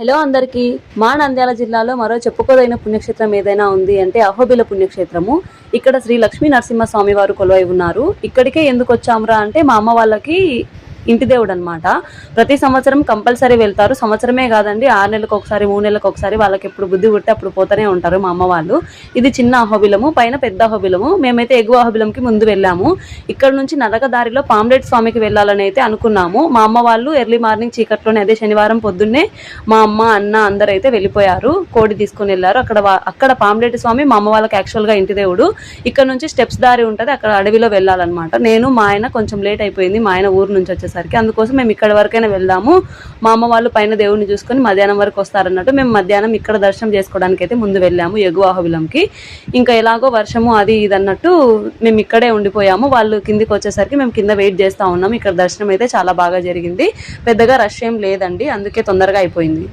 Hello అందరికీ మా నంద్యాల జిల్లాలో మరో చెప్పుకోదైన పుణ్యక్షేత్రం ఏదైనా ఉంది అంటే అహోబిల పుణ్యక్షేత్రము. ఇక్కడ శ్రీ లక్ష్మీ నరసింహ స్వామి వారు కొలువై ఉన్నారు. ఇక్కడికే ఎందుకు వచ్చామురా అంటే మా అమ్మ వాళ్ళకి ఇంటి దేవుడు అనమాట ప్రతి సంవత్సరం కంపల్సరీ వెళ్తారు. సంవత్సరమే కాదండి ఆరు నెలలకు ఒకసారి మూడు నెలలకు ఒకసారి వాళ్ళకి ఎప్పుడు బుద్ధి పుట్టి అప్పుడు పోతూనే ఉంటారు మా అమ్మ వాళ్ళు. ఇది చిన్న అహోబిలము పైన పెద్ద అహోబిలము. మేమైతే ఎగువ అహోబిలంకి ముందు వెళ్ళాము. ఇక్కడ నుంచి నరక దారిలో పామ్లెట్ స్వామికి వెళ్ళాలని అయితే అనుకున్నాము. మా అమ్మ వాళ్ళు ఎర్లీ మార్నింగ్ చీకట్లోనే అదే శనివారం పొద్దున్నే మా అమ్మ అన్న అందరూ అయితే వెళ్ళిపోయారు. కోడి తీసుకుని వెళ్ళారు. అక్కడ అక్కడ పామ్లెట్ స్వామి మా అమ్మ వాళ్ళకి యాక్చువల్గా ఇంటి దేవుడు. ఇక్కడ నుంచి స్టెప్స్ దారి ఉంటుంది అక్కడ అడవిలో వెళ్ళాలన్నమాట. నేను మా ఆయన కొంచెం లేట్ అయిపోయింది. మా ఆయన ఊరు నుంచి వచ్చేసరికి అందుకోసం మేము ఇక్కడ వరకైనా వెళ్దాము. మా అమ్మ వాళ్ళు పైన దేవుడిని చూసుకొని మధ్యాహ్నం వరకు వస్తారన్నట్టు మేము మధ్యాహ్నం ఇక్కడ దర్శనం చేసుకోవడానికి అయితే ముందు వెళ్ళాము ఎగువ అహవిలంకి ఇంకా ఎలాగో వర్షము అది ఇది అన్నట్టు మేము ఇక్కడే ఉండిపోయాము. వాళ్ళు కిందికి వచ్చేసరికి మేము కింద వెయిట్ చేస్తూ ఉన్నాము. ఇక్కడ దర్శనం అయితే చాలా బాగా జరిగింది. పెద్దగా రష్ ఏం లేదండి. అందుకే తొందరగా అయిపోయింది.